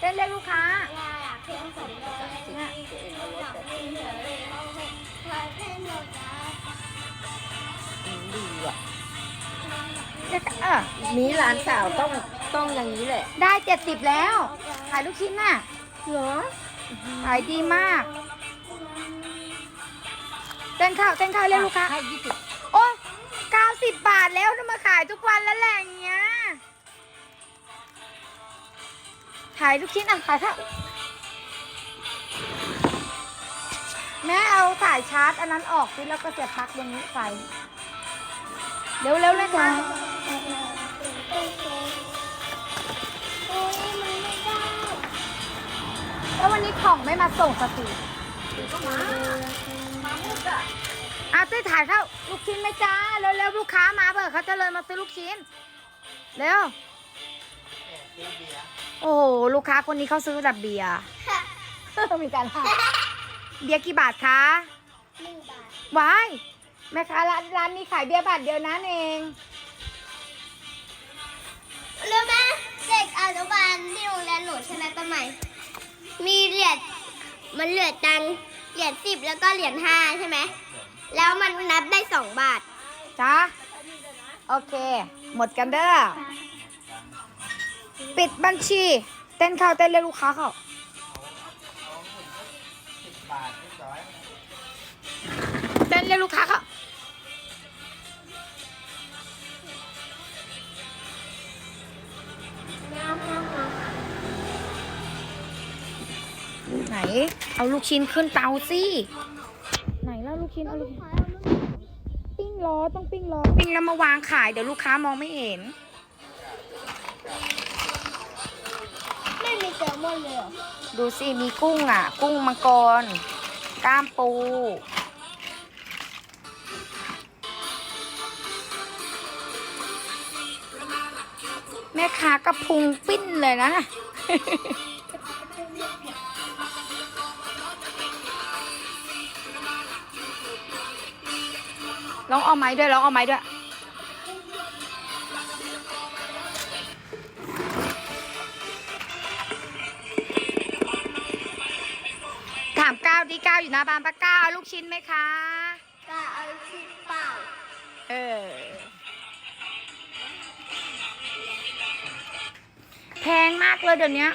เต้นเรียกลูกค้าเพียงสองร้อยอยากให้เธอคอยให้หนูจ้าดีว่ะเรียกเออมีหลานสาวต้องต้องอย่างนี้แหละ ได้เจ็ดสิบแล้ว ขายลูกชิ้นน่ะเหรอขายดีมาก เต้นข้าวเต้นข้าวเรียกลูกค้าให้ยี่สิบโอ้เก้าสิบบาทแล้วจะมาขายทุกวันแล้วแหละอย่างเงี้ย ขายลูกชิ้นอะขายข้าวแม่เอาสายชาร์จอันนั้นออกสิแล้วก็เสียบปลั๊กอย่างนี้ใส่เร็วๆเลยค่ะโอ้ยมันไม่ได้แล้ววันนี้ของไม่มาส่งสติอาเต้ยถ่ายเข้าลูกชิ้นไหมจ้าเร็วๆลูกค้ามาเบอร์เขาจะเลยมาซื้อลูกชิ้นเร็ว โอ้โหลูกค้าคนนี้เขาซื้อแบบเบียร์ มีการห้าเบียร์กี่บาทคะหนึ่งบาทว้ายแม่ค้าร้านร้านนี้ขายเบียร์บาทเดียวนั้นเองรู้ไหมเด็กอนุบาลที่โรงเรียนหนูใช่ไหมป้าใหม่ มีเหรียญมันเหลือตังค์เหรียญสิบแล้วก็เหรียญห้าใช่ไหม แล้วมันนับได้สองบาท จ้าโอเค หมดกันเด้อ ปิดบัญชี เต้นเข้าเต้นเรียกลูกค้าเข้าเต้นเรียกลูกค้าเข้าไหน เอาลูกชิ้นขึ้นเตาสิไหนแล้วลูกชิ้นเอาลูกชิ้นปิ้งล้อต้องปิ้งล้อปิ้งแล้วมาวางขายเดี๋ยวลูกค้ามองไม่เห็น ไม่มีแซลมอนเลยเหรอดูสิ มีกุ้งอะ กุ้งมังกร กล้ามปู แม่ค้ากระพุงปิ้นเลยนะ ลองเอาไม้ด้วยลองเอาไม้ด้วย ถามก้าวดีก้าวอยู่หน้าบ้านปะก้าวเอาลูกชิ้นไหมคะก็เอาชิ้นเปล่า เออ แพงมากเลยเดี๋ยวนี้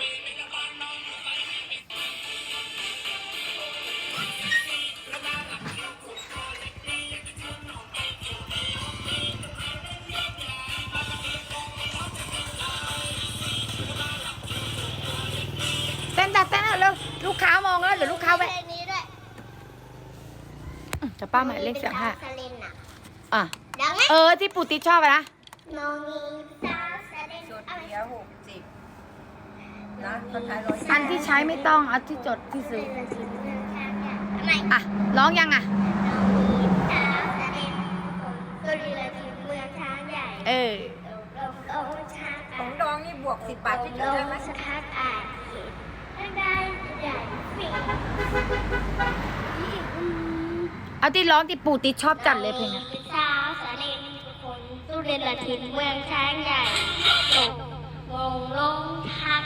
เต้นจัดเต้นเอาเร็วลูกค้ามองแล้วเดี๋ยวลูกค้าเพลแวะงนี้ด้วยอืม จะป้าหมายเลขเสียงห้าสลินอะอะ ดังไหมเออที่ปู่ติ๊ดชอบอะนะน้องมีสาวสลินจดเอาไปเดียวหกสิบนะเขาขายร้อยอันที่ใช้ไม่ต้องเอาที่จดที่ซื้อทำไม อะ ร้องยังอะน้องมีสาวสลินตัวดีละทีเมืองช้างใหญ่เออลงลงช้างของดองนี่บวกสิบบาทที่ลเจองได้ไหมสถานอ่าน เอาที่ร้องที่ปู่ติชอบจัดเลยเพลงอะสาวสลินคนตุเรนละทินเมืองช้างใหญ่ตกวงลงทัก